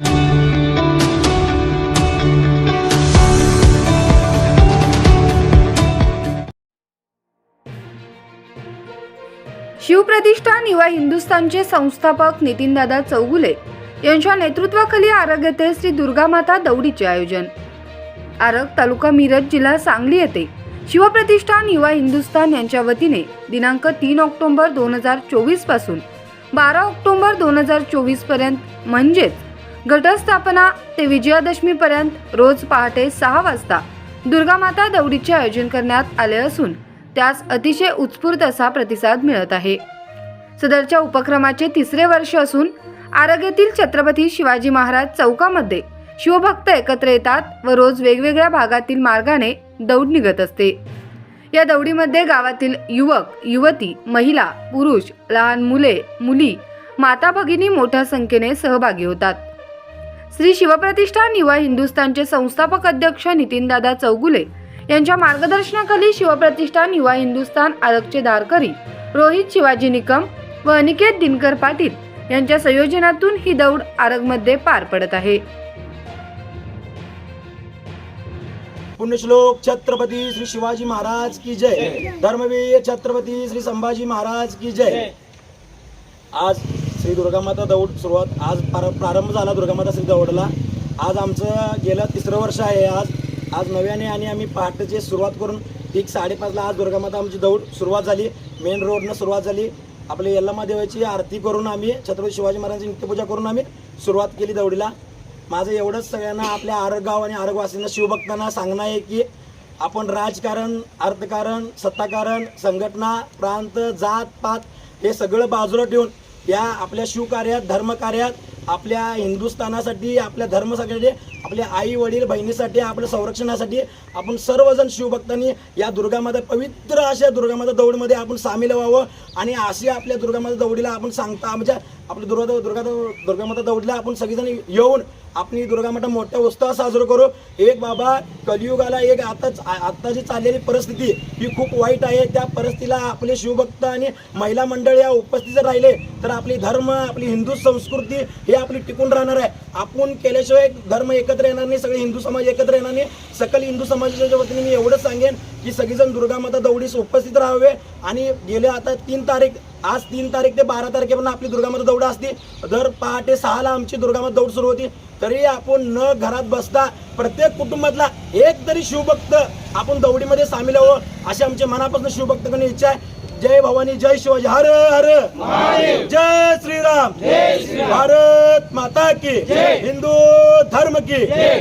शिवप्रतिष्ठान युवा हिंदुस्थानचे संस्थापक नितीनदादा चौगुले यांच्या नेतृत्वाखाली आरोग्यते श्री श्री दुर्गामाता दौडीचे आयोजन. आरग तालुका मिरज जिल्हा सांगली येथे शिवप्रतिष्ठान युवा हिंदुस्थान यांच्या वतीने दिनांक तीन ऑक्टोबर दोन हजार चोवीसपासून बारा ऑक्टोबर दोन हजार चोवीसपर्यंत म्हणजेच घटस्थापना ते विजयादशमी पर्यंत रोज पहाटे सहा वाजता दुर्गामाता दौडीचे आयोजन करण्यात आले असून त्यास अतिशय उत्स्फूर्त असा प्रतिसाद मिळत आहे. सदरच्या उपक्रमाचे तिसरे वर्ष असून आरोग्यातील छत्रपती शिवाजी महाराज चौकामध्ये शिवभक्त एकत्र येतात व रोज वेगवेगळ्या भागातील मार्गाने दौड निघत असते. या दौडीमध्ये गावातील युवक युवती महिला पुरुष लहान मुले मुली माता भगिनी मोठ्या संख्येने सहभागी होतात. श्री शिवप्रतिष्ठान युवा हिंदुस्थानचे संस्थापक अध्यक्ष नितीनदादा चौगुले यांच्या मार्गदर्शनाखाली शिवप्रतिष्ठान युवा हिंदुस्थान आरगचे दारकरी रोहित शिवाजी निकम व अनिकेत दिनकर पाटील यांच्या संयोजनातून ही दौड आरगमध्ये पार पडत आहे. पुण्यश्लोक छत्रपती श्री शिवाजी महाराज की जय. धर्मवीर छत्रपती श्री संभाजी महाराज की जय. आज श्री दुर्गामाता दौड सुरुवात आज प्रार- प्रारंभ झाला दुर्गामाता श्री दौडला. आज आमचं गेलं तिसरं वर्ष आहे आज. आज नव्याने आणि आम्ही पहाटेची सुरुवात करून ठीक साडेपाचला आज दुर्गामाता आमची दौड सुरुवात झाली. मेन रोडनं सुरुवात झाली. आपल्या यल्लमा देवाची आरती करून आम्ही छत्रपती शिवाजी महाराजांची नित्यपूजा करून आम्ही सुरुवात केली दौडीला. माझं एवढंच सगळ्यांना आपल्या आरगाव आणि आरगवासींना शिवभक्तांना सांगणं आहे की आपण राजकारण अर्थकारण सत्ताकारण संघटना प्रांत जात पात हे सगळं बाजूला ठेवून या आपल्या शिवकार्यात धर्मकार्यात आपल्या हिंदुस्थानासाठी आपल्या धर्मासाठी आपल्या आई वडील बहिणीसाठी आपल्या संरक्षणासाठी आपण सर्वजण शिवभक्तांनी या दुर्गामाता पवित्र अशा दुर्गामाता दौडमध्ये आपण सामील व्हावं आणि अशी आपल्या दुर्गामाता दौडीला आपण सांगता म्हणजे आपल्या दुर्गा दुर्गा दुर्गामाता दौडीला आपण सगळेजण येऊन आपली दुर्गामाता मोठ्या उत्साहात साजरं करू. एक बाबा कलियुगाला एक आताच आत्ताची जी चाललेली परिस्थिती ही खूप वाईट आहे. त्या परिस्थितीला आपले शिवभक्त आणि महिला मंडळ या उपस्थित राहिले तर आपली धर्म आपली हिंदू संस्कृती हे आपली टिकून राहणार आहे. आपण केल्याशिवाय धर्म एकत्र येणार नाही सगळे हिंदू समाज एकत्र येणार नाही. सकल हिंदू समाजाच्या वतीने मी एवढंच सांगेन की सगळीजण दुर्गामाता दौडीस उपस्थित राहावे. आणि गेले आता तीन तारीख आज तीन तारीख ते बारा तारखेपर्यंत आपली दुर्गामाता दौड असते. दर पहाटे सहाला आमची दुर्गामाता दौड सुरू होती. तरी आपण न घरात बसता प्रत्येक कुटुंबातला एक तरी शिवभक्त आपण दौडीमध्ये सामील व्हावं अशी आमच्या मनापासून शिवभक्तकडे इच्छा आहे. जय भवानी जय शिवाजी. हर हर. जय श्रीराम. माता की हिंदू धर्म की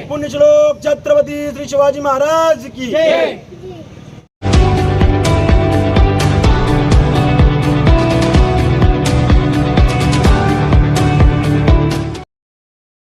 पुण्यश्लोक छत्रपती श्री शिवाजी महाराज की।